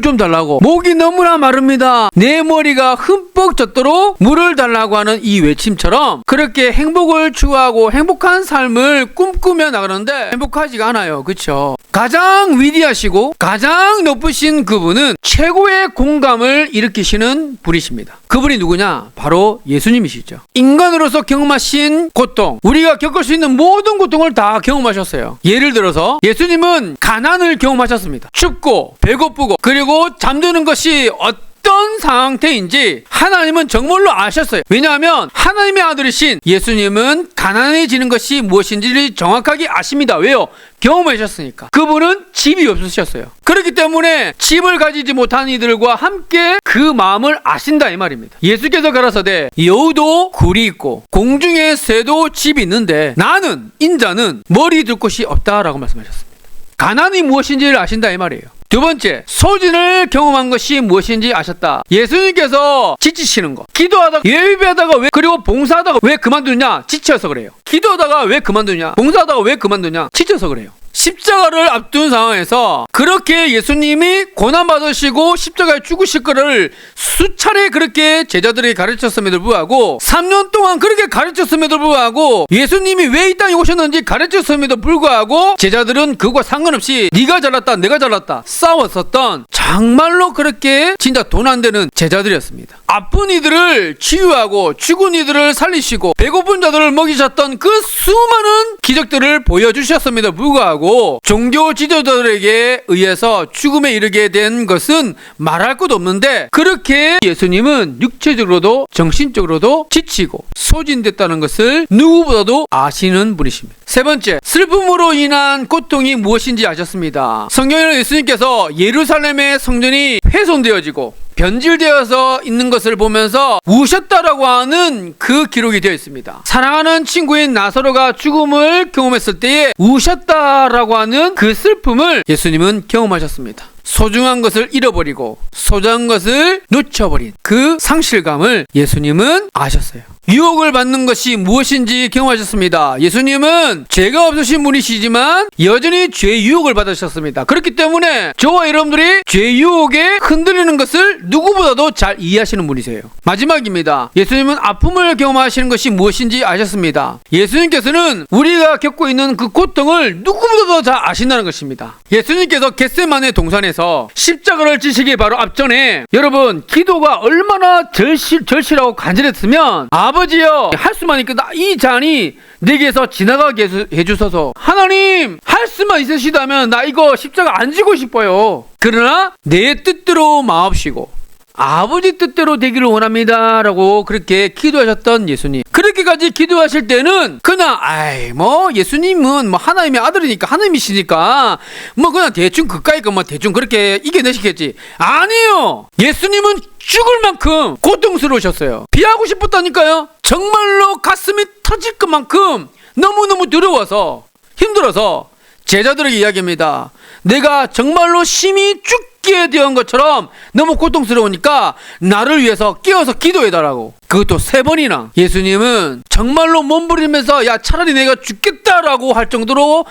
물도 물좀 달라고. 목이 너무나 마릅니다. 내 머리가 흠뻑 젖도록 물을 달라고 하는 이 외침처럼 그렇게 행복을 추구하고 행복한 삶을 꿈꾸며 나가는데 행복하지가 않아요. 그쵸? 가장 위대하시고 가장 높으신 그분은 최고의 공감을 일으키시는 분이십니다. 그분이 누구냐? 바로 예수님이시죠. 인간으로서 경험하신 고통, 우리가 겪을 수 있는 모든 고통을 다 경험하셨어요. 예를 들어서 예수님은 가난을 경험하셨습니다. 춥고 배고프고 그리고 잠드는 것이 어떤 상태인지 하나님은 정말로 아셨어요. 왜냐하면 하나님의 아들이신 예수님은 가난해지는 것이 무엇인지를 정확하게 아십니다. 왜요? 경험하셨으니까. 그분은 집이 없으셨어요. 그렇기 때문에 집을 가지지 못한 이들과 함께 그 마음을 아신다 이 말입니다. 예수께서 가라사대 여우도 굴이 있고 공중의 새도 집이 있는데 나는 인자는 머리 둘 곳이 없다라고 말씀하셨습니다. 가난이 무엇인지를 아신다 이 말이에요. 두 번째, 소진을 경험한 것이 무엇인지 아셨다. 예수님께서 지치시는 것. 기도하다가 예배하다가 왜 그리고 봉사하다가 왜 그만두냐? 지쳐서 그래요. 기도하다가 왜 그만두냐? 봉사하다가 왜 그만두냐? 지쳐서 그래요. 십자가를 앞둔 상황에서 그렇게 예수님이 고난받으시고 십자가에 죽으실 거를 수차례 그렇게 제자들이 가르쳤음에도 불구하고 3년 동안 그렇게 가르쳤음에도 불구하고 예수님이 왜 이 땅에 오셨는지 가르쳤음에도 불구하고 제자들은 그거와 상관없이 네가 잘났다 내가 잘났다 싸웠었던 정말로 그렇게 진짜 돈 안 되는 제자들이었습니다. 아픈 이들을 치유하고 죽은 이들을 살리시고 배고픈 자들을 먹이셨던 그 수많은 기적들을 보여주셨음에도 불구하고 종교 지도자들에게 의해서 죽음에 이르게 된 것은 말할 것도 없는데 그렇게 예수님은 육체적으로도 정신적으로도 지치고 소진됐다는 것을 누구보다도 아시는 분이십니다. 세 번째, 슬픔으로 인한 고통이 무엇인지 아셨습니다. 성경에는 예수님께서 예루살렘의 성전이 훼손되어지고 변질되어서 있는 것을 보면서 우셨다라고 하는 그 기록이 되어 있습니다. 사랑하는 친구인 나사로가 죽음을 경험했을 때에 우셨다라고 하는 그 슬픔을 예수님은 경험하셨습니다. 소중한 것을 잃어버리고 소중한 것을 놓쳐버린 그 상실감을 예수님은 아셨어요. 유혹을 받는 것이 무엇인지 경험하셨습니다. 예수님은 죄가 없으신 분이시지만 여전히 죄 유혹을 받으셨습니다. 그렇기 때문에 저와 여러분들이 죄 유혹에 흔들리는 것을 누구보다도 잘 이해하시는 분이세요. 마지막입니다. 예수님은 아픔을 경험하시는 것이 무엇인지 아셨습니다. 예수님께서는 우리가 겪고 있는 그 고통을 누구보다도 잘 아신다는 것입니다. 예수님께서 겟세만의 동산에서 십자가를 지시기 바로 앞전에 여러분 기도가 얼마나 절실, 절실하고 간절했으면 아 버지여 할 수만 있겠다 이 잔이 내게서 지나가게 해주- 해주소서. 하나님 할 수만 있으시다면 나 이거 십자가 안 지고 싶어요. 그러나 내 뜻대로 마옵시고 아버지 뜻대로 되기를 원합니다 라고 그렇게 기도하셨던 예수님. 그렇게까지 기도하실 때는 그냥 아이 뭐 예수님은 뭐 하나님의 아들이니까 하나님이시니까 뭐 그냥 대충 그까이 거뭐 대충 그렇게 이겨내시겠지. 아니요. 예수님은 죽을 만큼 고통스러우셨어요. 비하고 싶었다니까요. 정말로 가슴이 터질 것만큼 너무너무 두려워서 힘들어서 제자들에게 이야기합니다. 내가 정말로 심히 죽게 되는 것처럼 너무 고통스러우니까 나를 위해서 깨어서 기도해달라고. 그것도 세 번이나. 예수님은 정말로 몸부리면서 야 차라리 내가 죽겠다라고 할 정도로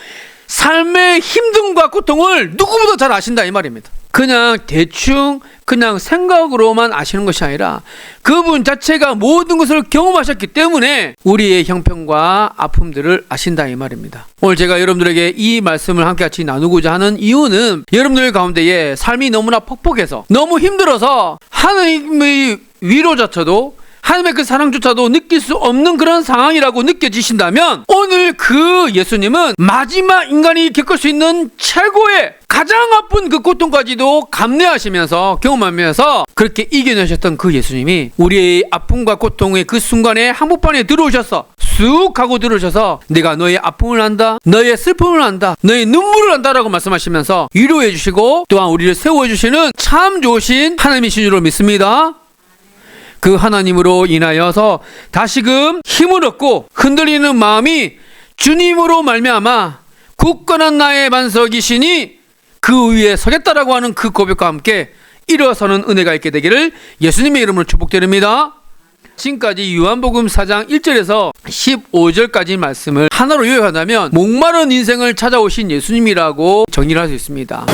삶의 힘듦과 고통을 누구보다 잘 아신다 이 말입니다. 그냥 대충 그냥 생각으로만 아시는 것이 아니라 그분 자체가 모든 것을 경험하셨기 때문에 우리의 형편과 아픔들을 아신다 이 말입니다. 오늘 제가 여러분들에게 이 말씀을 함께 같이 나누고자 하는 이유는 여러분들 가운데에 삶이 너무나 퍽퍽해서 너무 힘들어서 하나님의 위로조차도 하나님의 그 사랑조차도 느낄 수 없는 그런 상황이라고 느껴지신다면 오늘 그 예수님은 마지막 인간이 겪을 수 있는 최고의 가장 아픈 그 고통까지도 감내하시면서 경험하면서 그렇게 이겨내셨던 그 예수님이 우리의 아픔과 고통의 그 순간에 한복판에 들어오셔서 쑥 하고 들어오셔서 내가 너의 아픔을 안다 너의 슬픔을 안다 너의 눈물을 안다라고 말씀하시면서 위로해 주시고 또한 우리를 세워 주시는 참 좋으신 하나님이신 줄로 믿습니다. 그 하나님으로 인하여서 다시금 힘을 얻고 흔들리는 마음이 주님으로 말미암아 굳건한 나의 반석이시니 그 위에 서겠다라고 하는 그 고백과 함께 일어서는 은혜가 있게 되기를 예수님의 이름으로 축복드립니다. 지금까지 요한복음 4장 1절에서 15절까지 말씀을 하나로 요약한다면 목마른 인생을 찾아오신 예수님이라고 정의를 할 수 있습니다.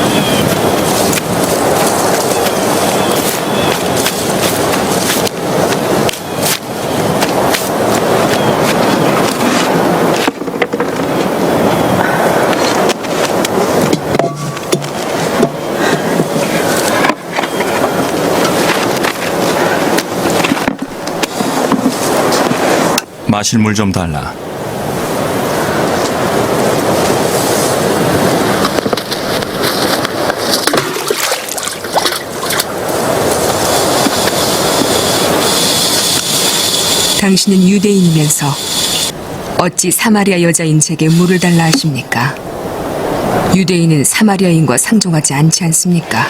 마실 물 좀 달라. 당신은 유대인이면서 어찌 사마리아 여자인 제게 물을 달라 하십니까? 유대인은 사마리아인과 상종하지 않지 않습니까?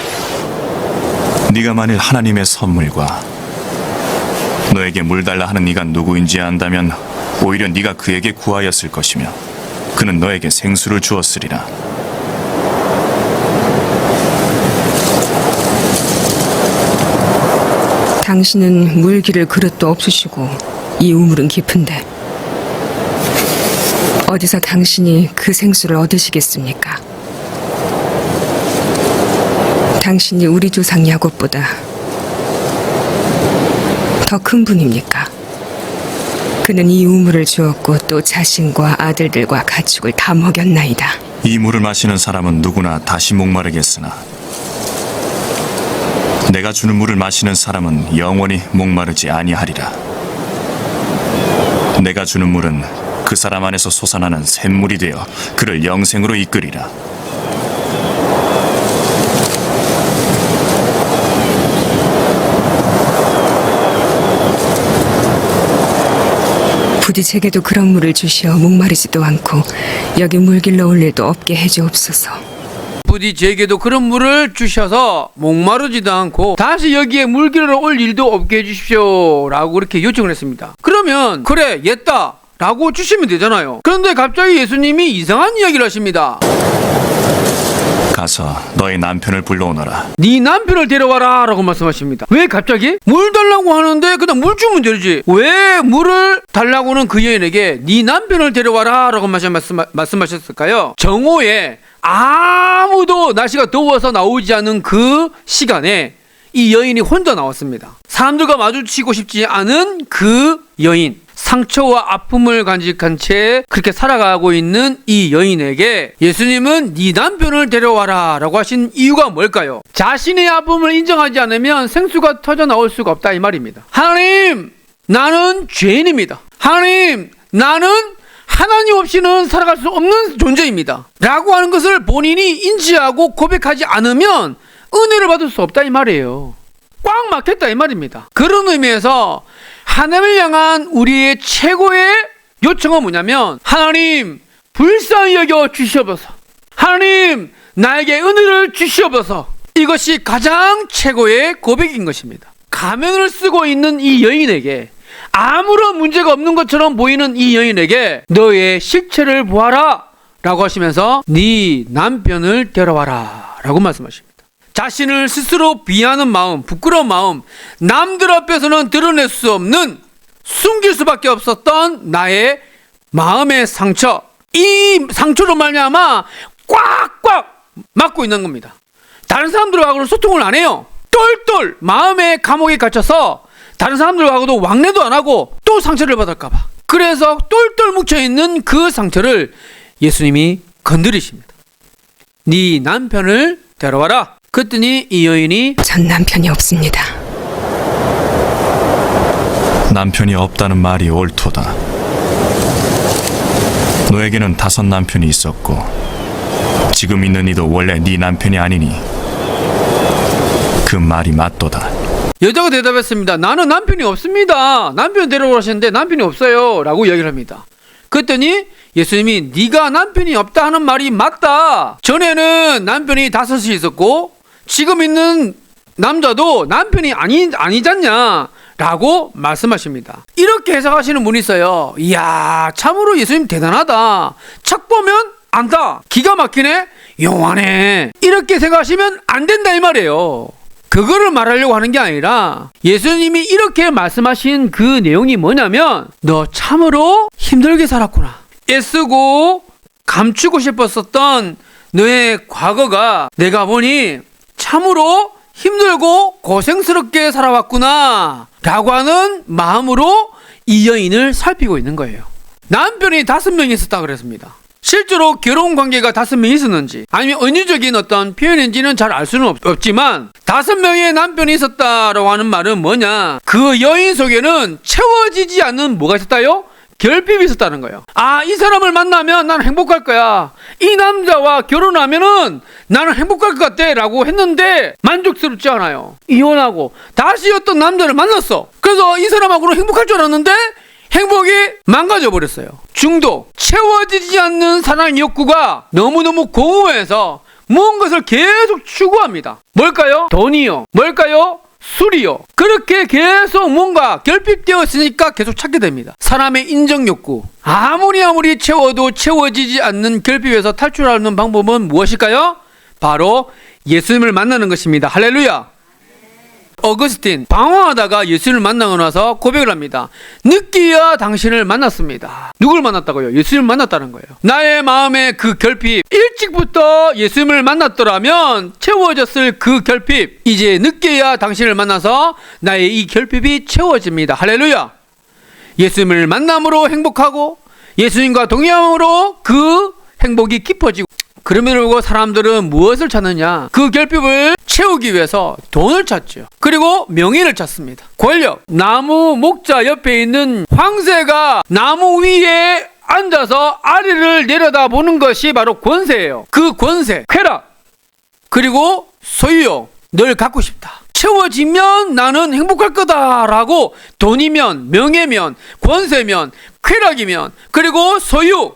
네가 만일 하나님의 선물과 너에게 물 달라 하는 이가 누구인지 안다면 오히려 네가 그에게 구하였을 것이며 그는 너에게 생수를 주었으리라. 당신은 물 기를 그릇도 없으시고 이 우물은 깊은데 어디서 당신이 그 생수를 얻으시겠습니까? 당신이 우리 조상 야곱보다 더 큰 분입니까? 그는 이 우물을 주었고 또 자신과 아들들과 가축을 다 먹였나이다. 이 물을 마시는 사람은 누구나 다시 목마르겠으나 내가 주는 물을 마시는 사람은 영원히 목마르지 아니하리라. 내가 주는 물은 그 사람 안에서 솟아나는 샘물이 되어 그를 영생으로 이끌리라. 부디 제게도 그런 물을 주시어 목마르지도 않고 여기 물길러 올 일도 없게 해주옵소서. 부디 제게도 그런 물을 주셔서 목마르지도 않고 다시 여기에 물기를 올 일도 없게 해주십시오 라고 그렇게 요청을 했습니다. 그러면 그래 옛다 라고 주시면 되잖아요. 그런데 갑자기 예수님이 이상한 이야기를 하십니다 가서 너의 남편을 불러오너라. 네 남편을 데려와라 라고 말씀하십니다 왜 갑자기? 물 달라고 하는데 그냥 물 주면 되지 왜 물을 달라고는 그 여인에게 네 남편을 데려와라 라고 말씀, 말씀, 말씀하셨을까요? 정오에 아무도 날씨가 더워서 나오지 않은 그 시간에 이 여인이 혼자 나왔습니다 사람들과 마주치고 싶지 않은 그 여인 상처와 아픔을 간직한 채 그렇게 살아가고 있는 이 여인에게 예수님은 네 남편을 데려와라 라고 하신 이유가 뭘까요? 자신의 아픔을 인정하지 않으면 생수가 터져 나올 수가 없다 이 말입니다 하나님 나는 죄인입니다 하나님 나는 하나님 없이는 살아갈 수 없는 존재입니다 라고 하는 것을 본인이 인지하고 고백하지 않으면 은혜를 받을 수 없다 이 말이에요 꽉 막혔다 이 말입니다. 그런 의미에서 하나님을 향한 우리의 최고의 요청은 뭐냐면 하나님 불쌍히 여겨 주시옵소서. 하나님 나에게 은혜를 주시옵소서. 이것이 가장 최고의 고백인 것입니다. 가면을 쓰고 있는 이 여인에게 아무런 문제가 없는 것처럼 보이는 이 여인에게 너의 실체를 보아라 라고 하시면서 네 남편을 데려와라 라고 말씀하십니다. 자신을 스스로 비하는 마음, 부끄러운 마음, 남들 앞에서는 드러낼 수 없는 숨길 수밖에 없었던 나의 마음의 상처, 이 상처로 말미암아 꽉꽉 막고 있는 겁니다. 다른 사람들하고는 소통을 안 해요. 똘똘 마음의 감옥에 갇혀서 다른 사람들하고도 왕래도 안 하고 또 상처를 받을까봐. 그래서 똘똘 뭉쳐 있는 그 상처를 예수님이 건드리십니다. 네 남편을 데려와라. 그랬더니 이 여인이 전 남편이 없습니다. 남편이 없다는 말이 옳도다. 너에게는 다섯 남편이 있었고 지금 있는 이도 원래 네 남편이 아니니 그 말이 맞도다. 여자가 대답했습니다. 나는 남편이 없습니다. 남편 데려오라셨는데 남편이 없어요. 라고 이야기를 합니다. 그랬더니 예수님이 네가 남편이 없다 하는 말이 맞다. 전에는 남편이 다섯이 있었고 지금 있는 남자도 남편이 아니 아니잖냐. 라고 말씀하십니다. 이렇게 해석하시는 분이 있어요. 이야, 참으로 예수님 대단하다. 책 보면 안다. 기가 막히네. 요만해. 이렇게 생각하시면 안 된다 이 말이에요. 그거를 말하려고 하는 게 아니라 예수님이 이렇게 말씀하신 그 내용이 뭐냐면 너 참으로 힘들게 살았구나. 애쓰고 감추고 싶었었던 너의 과거가 내가 보니 참으로 힘들고 고생스럽게 살아왔구나. 라고 하는 마음으로 이 여인을 살피고 있는 거예요. 남편이 다섯 명이 있었다 그랬습니다. 실제로 결혼 관계가 다섯 명이 있었는지 아니면 은유적인 어떤 표현인지는 잘 알 수는 없, 지만 다섯 명의 남편이 있었다라고 하는 말은 뭐냐 그 여인 속에는 채워지지 않는 뭐가 있었다요? 결핍이 있었다는 거예요. 아, 이 사람을 만나면 나는 행복할 거야. 이 남자와 결혼하면은 나는 행복할 것 같아. 라고 했는데 만족스럽지 않아요. 이혼하고 다시 어떤 남자를 만났어. 그래서 이 사람하고는 행복할 줄 알았는데 행복이 망가져 버렸어요. 중독, 채워지지 않는 사랑 욕구가 너무너무 공허해서 무언 것을 계속 추구합니다. 뭘까요? 돈이요. 뭘까요? 술이요. 그렇게 계속 뭔가 결핍되어 있으니까 계속 찾게 됩니다. 사람의 인정 욕구. 아무리 아무리 채워도 채워지지 않는 결핍에서 탈출하는 방법은 무엇일까요? 바로 예수님을 만나는 것입니다. 할렐루야. 어거스틴 방황하다가 예수님을 만나고 나서 고백을 합니다. 늦기야 당신을 만났습니다. 누굴 만났다고요? 예수님을 만났다는 거예요. 나의 마음의 그 결핍 일찍부터 예수님을 만났더라면 채워졌을 그 결핍 이제 늦게야 당신을 만나서 나의 이 결핍이 채워집니다. 할렐루야. 예수님을 만남으로 행복하고 예수님과 동행함으로 그 행복이 깊어지고 그럼에도 불구하고 사람들은 무엇을 찾느냐? 그 결핍을 채우기 위해서 돈을 찾죠. 그리고 명예를 찾습니다. 권력. 나무 목자 옆에 있는 황새가 나무 위에 앉아서 아래를 내려다 보는 것이 바로 권세예요. 그 권세, 쾌락, 그리고 소유욕 늘 갖고 싶다. 채워지면 나는 행복할 거다라고 돈이면 명예면 권세면 쾌락이면 그리고 소유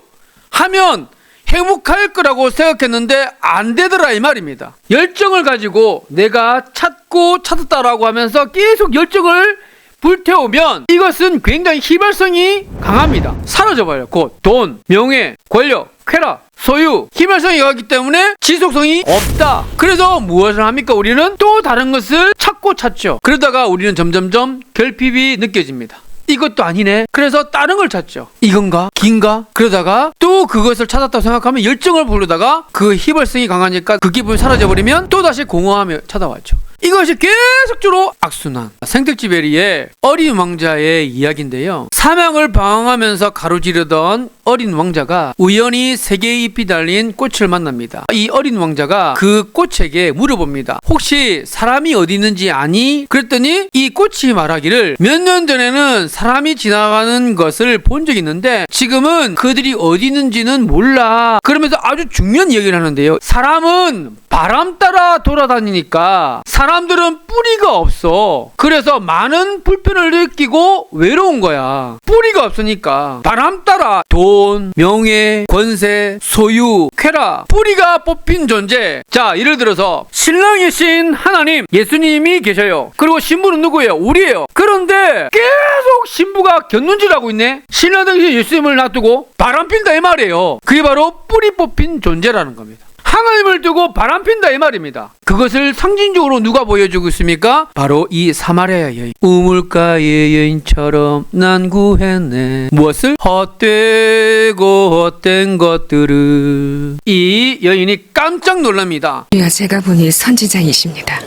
하면 행복할 거라고 생각했는데 안 되더라 이 말입니다. 열정을 가지고 내가 찾고 찾았다라고 하면서 계속 열정을 불태우면 이것은 굉장히 희발성이 강합니다. 사라져버려요. 곧 돈, 명예, 권력, 쾌락, 소유, 희발성이 강하기 때문에 지속성이 없다. 그래서 무엇을 합니까? 우리는 또 다른 것을 찾고 찾죠. 그러다가 우리는 점점점 결핍이 느껴집니다. 이것도 아니네. 그래서 다른 걸 찾죠. 이건가? 긴가? 그러다가 또 그것을 찾았다고 생각하면 열정을 부르다가 그 희발성이 강하니까 그 기분이 사라져버리면 또 다시 공허함이 찾아왔죠. 이것이 계속적으로 악순환. 생택지베리의 어린 왕자의 이야기인데요. 사명을 방황하면서 가로지르던 어린 왕자가 우연히 세 개의 잎이 달린 꽃을 만납니다. 이 어린 왕자가 그 꽃에게 물어봅니다. 혹시 사람이 어디 있는지 아니? 그랬더니 이 꽃이 말하기를 몇 년 전에는 사람이 지나가는 것을 본 적이 있는데 지금은 그들이 어디 있는지는 몰라. 그러면서 아주 중요한 얘기를 하는데요. 사람은 바람 따라 돌아다니니까 사람들은 뿌리가 없어. 그래서 많은 불편을 느끼고 외로운 거야. 뿌리가 없으니까 바람 따라 돈, 명예, 권세, 소유, 쾌락, 뿌리가 뽑힌 존재. 자, 예를 들어서 신랑이신 하나님, 예수님이 계셔요. 그리고 신부는 누구예요? 우리예요. 그런데 계속 신부가 곁눈질하고 있네. 신랑 대신 예수님을 놔두고 바람 핀다 이 말이에요. 그게 바로 뿌리 뽑힌 존재라는 겁니다. 하나님을 두고 바람 핀다 이 말입니다. 그것을 상징적으로 누가 보여주고 있습니까? 바로 이 사마리아 여인. 우물가의 여인처럼 난 구했네. 무엇을? 헛되고 헛된 것들을. 이 여인이 깜짝 놀랍니다. 우리야 제가 보니 선지자이십니다.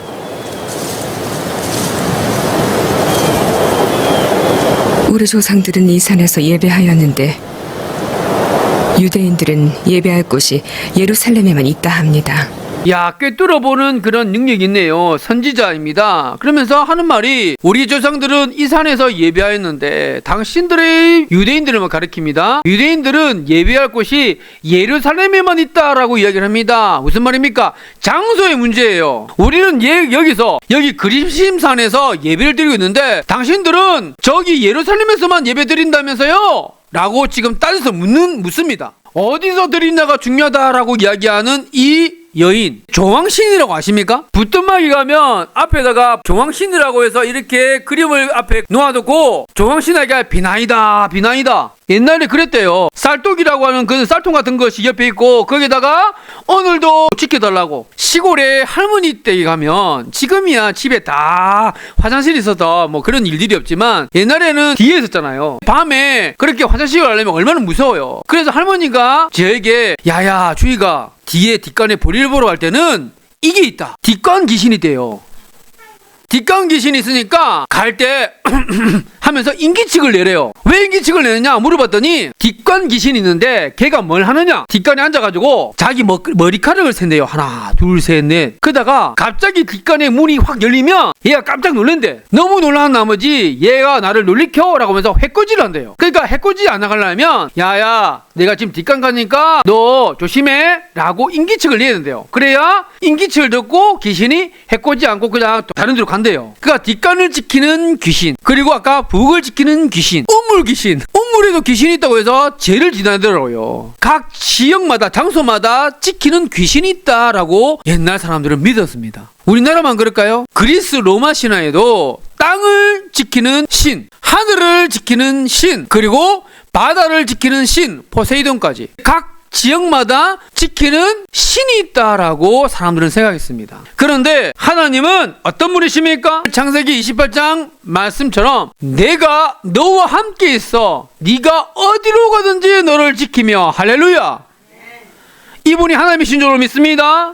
우리 조상들은 이 산에서 예배하였는데 유대인들은 예배할 곳이 예루살렘에만 있다 합니다. 야, 꿰뚫어보는 그런 능력이 있네요. 선지자입니다. 그러면서 하는 말이 우리 조상들은 이 산에서 예배하였는데 당신들의 유대인들을 가리킵니다. 유대인들은 예배할 곳이 예루살렘에만 있다라고 이야기를 합니다. 무슨 말입니까? 장소의 문제예요. 우리는 예, 여기서 여기 그림심산에서 예배를 드리고 있는데 당신들은 저기 예루살렘에서만 예배 드린다면서요? 라고 지금 따져서 묻는 묻습니다. 어디서 드린다가 중요하다라고 이야기하는 이 여인 조왕신이라고 아십니까? 부뚜막이 가면 앞에다가 조왕신이라고 해서 이렇게 그림을 앞에 놓아두고 조왕신에게 비나이다 비나이다. 옛날에 그랬대요. 쌀독이라고 하는 그 쌀통 같은 것이 옆에 있고 거기다가 오늘도 지켜달라고. 시골에 할머니 댁에 가면 지금이야 집에 다 화장실이 있어서 뭐 그런 일들이 없지만 옛날에는 뒤에 있었잖아요. 밤에 그렇게 화장실 가려면 얼마나 무서워요. 그래서 할머니가 저에게 야야 주희가 뒤에 뒷간에 볼일 보러 갈 때는 이게 있다. 뒷간 귀신이 돼요 뒷간 귀신이 있으니까 갈 때 하면서 인기칙을 내래요. 왜 인기칙을 내느냐 물어봤더니 뒷간 귀신이 있는데 걔가 뭘 하느냐 뒷간에 앉아가지고 자기 머, 머리카락을 샌대요. 하나 둘 셋 넷 그러다가 갑자기 뒷간에 문이 확 열리면 얘가 깜짝 놀란대. 너무 놀란 나머지 얘가 나를 놀리켜 라고 하면서 해코지를 한대요. 그러니까 해코지 안 나가려면 야야 내가 지금 뒷간 가니까 너 조심해 라고 인기칙을 내야 된대요. 그래야 인기칙을 듣고 귀신이 해코지 않고 그냥 또 다른 데로 간 대요. 그러니까 뒷간을 지키는 귀신 그리고 아까 북을 지키는 귀신 우물 귀신 우물에도 귀신이 있다고 해서 죄를 지나더라고요. 각 지역마다 장소마다 지키는 귀신이 있다라고 옛날 사람들은 믿었습니다. 우리나라만 그럴까요? 그리스 로마 신화에도 땅을 지키는 신, 하늘을 지키는 신, 그리고 바다를 지키는 신, 포세이돈까지 각 지역마다 지키는 신이 있다라고 사람들은 생각했습니다. 그런데 하나님은 어떤 분이십니까? 창세기 28장 말씀처럼 내가 너와 함께 있어 네가 어디로 가든지 너를 지키며 할렐루야. 이분이 하나님이신 줄로 믿습니다.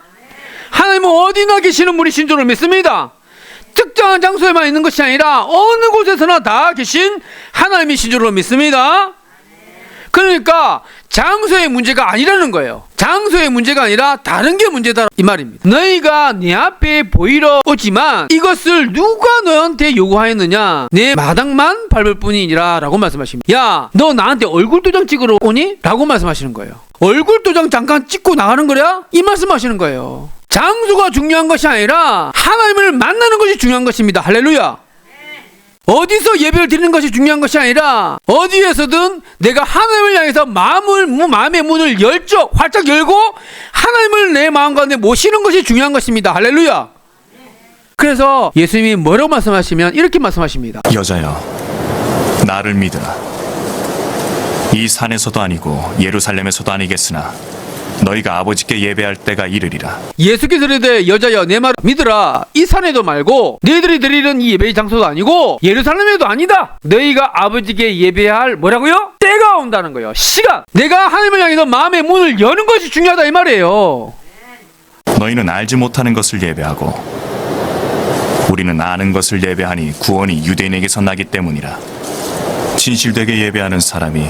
하나님은 어디나 계시는 분이신 줄로 믿습니다. 특정한 장소에만 있는 것이 아니라 어느 곳에서나 다 계신 하나님이신 줄로 믿습니다. 그러니까 장소의 문제가 아니라는 거예요. 장소의 문제가 아니라 다른 게 문제다 이 말입니다. 너희가 내 앞에 보이러 오지만 이것을 누가 너한테 요구하였느냐? 내 마당만 밟을 뿐이니라 라고 말씀하십니다. 야, 너 나한테 얼굴 도장 찍으러 오니? 라고 말씀하시는 거예요. 얼굴 도장 잠깐 찍고 나가는 거야? 이 말씀하시는 거예요. 장소가 중요한 것이 아니라 하나님을 만나는 것이 중요한 것입니다. 할렐루야. 어디서 예배를 드리는 것이 중요한 것이 아니라 어디에서든 내가 하나님을 향해서 마음을 무- 마음의 문을 열죠. 활짝 열고 하나님을 내 마음 가운데 모시는 것이 중요한 것입니다. 할렐루야. 그래서 예수님이 뭐라고 말씀하시면 이렇게 말씀하십니다. 여자여, 나를 믿으라. 이 산에서도 아니고 예루살렘에서도 아니겠으나 너희가 아버지께 예배할 때가 이르리라. 예수께서 이르되 여자여 내 말을 믿으라 이 산에도 말고 너희들이 드리는 이 예배의 장소도 아니고 예루살렘에도 아니다 너희가 아버지께 예배할 뭐라고요? 때가 온다는 거예요 시간 내가 하나님을 향해서 마음의 문을 여는 것이 중요하다 이 말이에요 너희는 알지 못하는 것을 예배하고 우리는 아는 것을 예배하니 구원이 유대인에게서 나기 때문이라. 진실되게 예배하는 사람이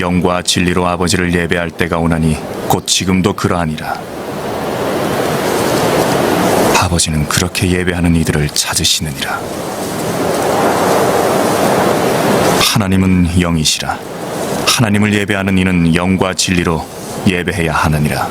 영과 진리로 아버지를 예배할 때가 오나니 곧 지금도 그러하니라. 아버지는 그렇게 예배하는 이들을 찾으시느니라. 하나님은 영이시라. 하나님을 예배하는 이는 영과 진리로 예배해야 하느니라.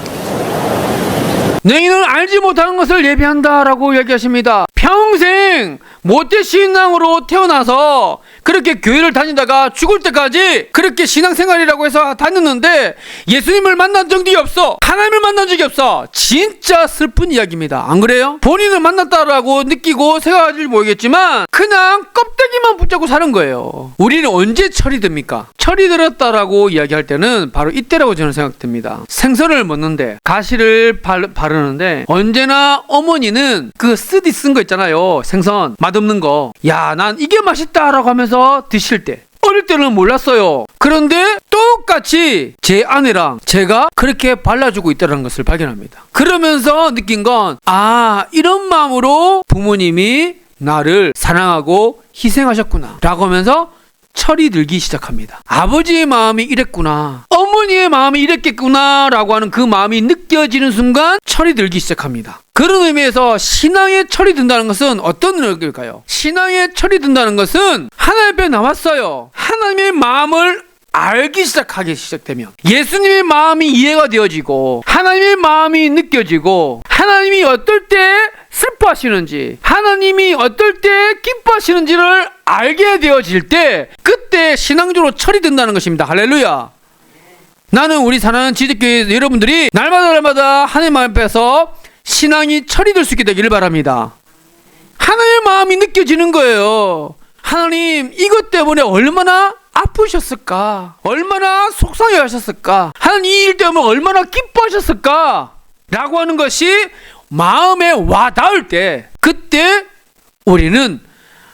너희는 알지 못하는 것을 예배한다라고 이야기하십니다. 평생 모태 신앙으로 태어나서 그렇게 교회를 다니다가 죽을 때까지 그렇게 신앙생활이라고 해서 다녔는데 예수님을 만난 적이 없어. 하나님을 만난 적이 없어. 진짜 슬픈 이야기입니다. 안 그래요? 본인을 만났다라고 느끼고 생각할지 모르겠지만 그냥 껍데기만 붙잡고 사는 거예요. 우리는 언제 철이 듭니까? 철이 들었다라고 이야기할 때는 바로 이때라고 저는 생각됩니다. 생선을 먹는데 가시를 발, 바르 는데 언제나 어머니는 그 쓰디 쓴 거 있잖아요. 생선 맛없는 거. 야, 난 이게 맛있다라고 하면서 드실 때 어릴 때는 몰랐어요. 그런데 똑같이 제 아내랑 제가 그렇게 발라주고 있다는 것을 발견합니다. 그러면서 느낀 건, 아, 이런 마음으로 부모님이 나를 사랑하고 희생하셨구나. 라고 하면서 철이 들기 시작합니다. 아버지의 마음이 이랬구나. 어머니의 마음이 이랬겠구나. 라고 하는 그 마음이 느껴지는 순간 철이 들기 시작합니다. 그런 의미에서 신앙의 철이 든다는 것은 어떤 의미일까요? 신앙의 철이 든다는 것은 하나님 앞에 나왔어요. 하나님의 마음을 알기 시작하기 시작되면 예수님의 마음이 이해가 되어지고 하나님의 마음이 느껴지고 하나님이 어떨 때 슬퍼하시는지 하나님이 어떨 때 기뻐하시는지를 알게 되어질 때 그때 신앙적으로 철이 든다는 것입니다 할렐루야 나는 우리 사랑하는 지식교회 여러분들이 날마다 날마다 하나님 앞에서 신앙이 철이 될수 있게 되기를 바랍니다. 하나님의 마음이 느껴지는 거예요. 하나님, 이것 때문에 얼마나 아프셨을까? 얼마나 속상해 하셨을까? 하나님, 이 일 때문에 얼마나 기뻐하셨을까? 라고 하는 것이 마음에 와 닿을 때, 그때 우리는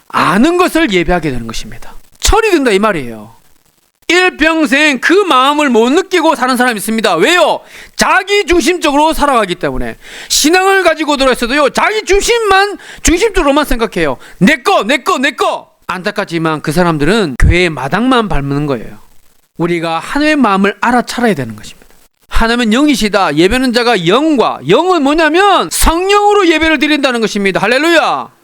아는 것을 예배하게 되는 것입니다. 든다, 이 말이에요. 일평생 그 마음을 못 느끼고 사는 사람이 있습니다. 왜요? 자기 중심적으로 살아가기 때문에. 신앙을 가지고 들어있어도요, 자기 중심만, 중심적으로만 생각해요. 내 거, 내 거, 내 거! 안타깝지만 그 사람들은 교회의 마당만 밟는 거예요. 우리가 하나님의 마음을 알아차려야 되는 것입니다. 하나님은 영이시다. 예배는 자가 영과, 영은 뭐냐면 성령으로 예배를 드린다는 것입니다. 할렐루야!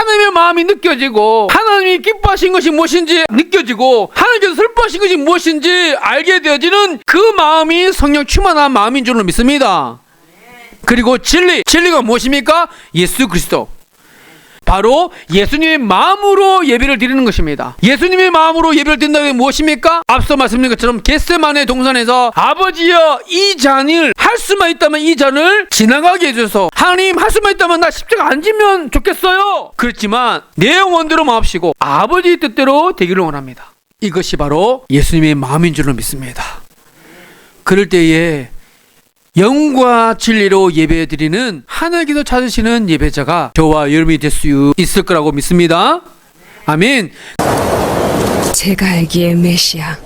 하나님의 마음이 느껴지고 하나님이 기뻐하신 것이 무엇인지 느껴지고 하나님께서 슬퍼하신 것이 무엇인지 알게 되어지는 그 마음이 성령 충만한 마음인 줄로 믿습니다. 그리고 진리, 진리가 무엇입니까? 예수 그리스도. 바로 예수님의 마음으로 예배를 드리는 것입니다. 예수님의 마음으로 예배를 드린다는 게 무엇입니까? 앞서 말씀드린 것처럼 겟세만의 동산에서 아버지여 이 잔을 할 수만 있다면 이 잔을 지나가게 해주셔서 하나님 할 수만 있다면 나 십자가 안 지면 좋겠어요. 그렇지만 내 영혼대로 마옵시고 아버지 뜻대로 되기를 원합니다. 이것이 바로 예수님의 마음인 줄로 믿습니다. 그럴 때에 영과 진리로 예배드리는 하나님께서 찾으시는 예배자가 저와 여러분이 될 수 있을 거라고 믿습니다. 아멘. 제가 알기에 메시아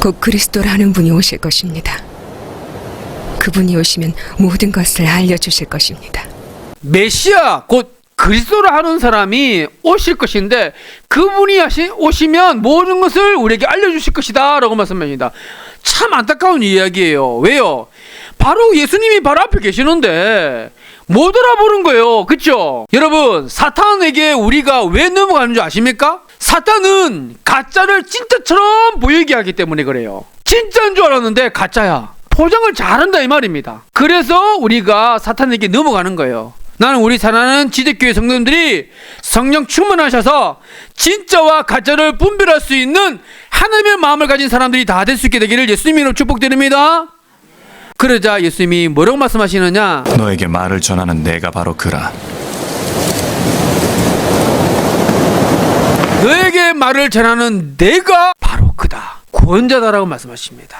곧 그리스도라는 분이 오실 것입니다. 그분이 오시면 모든 것을 알려주실 것입니다. 메시아 곧 그리스도라 하는 사람이 오실 것인데 그분이 오시면 모든 것을 우리에게 알려주실 것이다 라고 말씀합니다. 참 안타까운 이야기예요. 왜요? 바로 예수님이 바로 앞에 계시는데 못 알아보는 거예요. 그쵸? 여러분 사탄에게 우리가 왜 넘어가는 줄 아십니까? 사탄은 가짜를 진짜처럼 보이게 하기 때문에 그래요. 진짜인 줄 알았는데 가짜야. 포장을 잘한다 이 말입니다. 그래서 우리가 사탄에게 넘어가는 거예요. 나는 우리 사랑하는 지대교회 성도님들이 성령 충만하셔서 진짜와 가짜를 분별할 수 있는 하나님의 마음을 가진 사람들이 다 될 수 있게 되기를 예수님의 이름으로 축복드립니다. 그러자 예수님이 뭐라고 말씀하시느냐? 너에게 말을 전하는 내가 바로 그라. 너에게 말을 전하는 내가 바로 그다. 구원자다라고 말씀하십니다.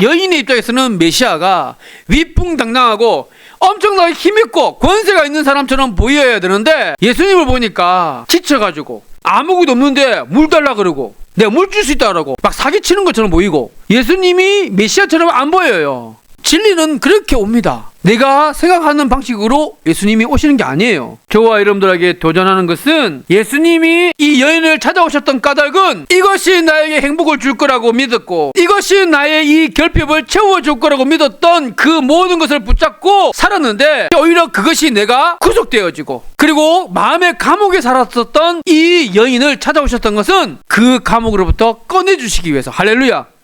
여인의 입장에서는 메시아가 위풍당당하고 엄청나게 힘있고 권세가 있는 사람처럼 보여야 되는데 예수님을 보니까 지쳐가지고 아무것도 없는데 물 달라 그러고 내가 물 줄 수 있다 그러고 막 사기치는 것처럼 보이고 예수님이 메시아처럼 안 보여요. 진리는 그렇게 옵니다. 내가 생각하는 방식으로 예수님이 오시는 게 아니에요. 저와 여러분들에게 도전하는 것은 예수님이 이 여인을 찾아오셨던 까닭은 이것이 나에게 행복을 줄 거라고 믿었고 이것이 나의 이 결핍을 채워줄 거라고 믿었던 그 모든 것을 붙잡고 살았는데 오히려 그것이 내가 구속되어지고 그리고 마음의 감옥에 살았었던 이 여인을 찾아오셨던 것은 그 감옥으로부터 꺼내주시기 위해서 할렐루야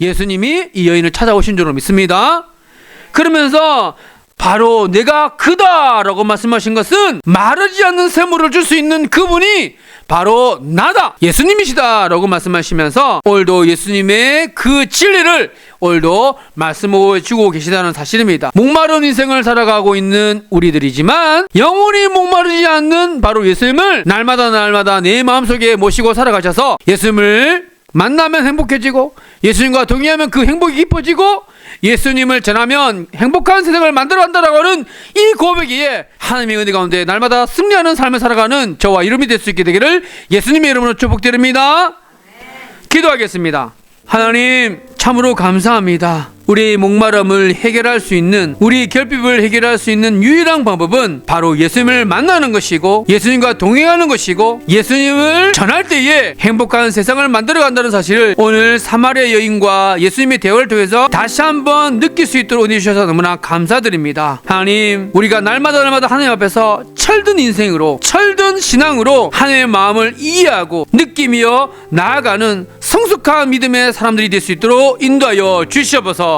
예수님이 이 여인을 찾아오신 줄로 믿습니다. 그러면서 바로 내가 그다라고 말씀하신 것은 마르지 않는 샘물을 줄 수 있는 그분이 바로 나다 예수님이시다라고 말씀하시면서 오늘도 예수님의 그 진리를 오늘도 말씀해 주고 계시다는 사실입니다. 목마른 인생을 살아가고 있는 우리들이지만 영원히 목마르지 않는 바로 예수님을 날마다 날마다 내 마음속에 모시고 살아가셔서 예수님을 만나면 행복해지고 예수님과 동의하면 그 행복이 깊어지고 예수님을 전하면 행복한 세상을 만들어 간다라고 하는 이 고백에 하나님의 은혜 가운데 날마다 승리하는 삶을 살아가는 저와 이름이 될 수 있게 되기를 예수님의 이름으로 축복드립니다. 기도하겠습니다. 하나님 참으로 감사합니다. 우리 목마름을 해결할 수 있는 우리 결핍을 해결할 수 있는 유일한 방법은 바로 예수님을 만나는 것이고 예수님과 동행하는 것이고 예수님을 전할 때에 행복한 세상을 만들어 간다는 사실을 오늘 사마리아 여인과 예수님의 대화를 통해서 다시 한번 느낄 수 있도록 은혜 주셔서 너무나 감사드립니다. 하나님 우리가 날마다 날마다 하나님 앞에서 철든 인생으로 철든 신앙으로 하나님의 마음을 이해하고 느끼며 나아가는 성숙한 믿음의 사람들이 될 수 있도록 인도하여 주시옵소서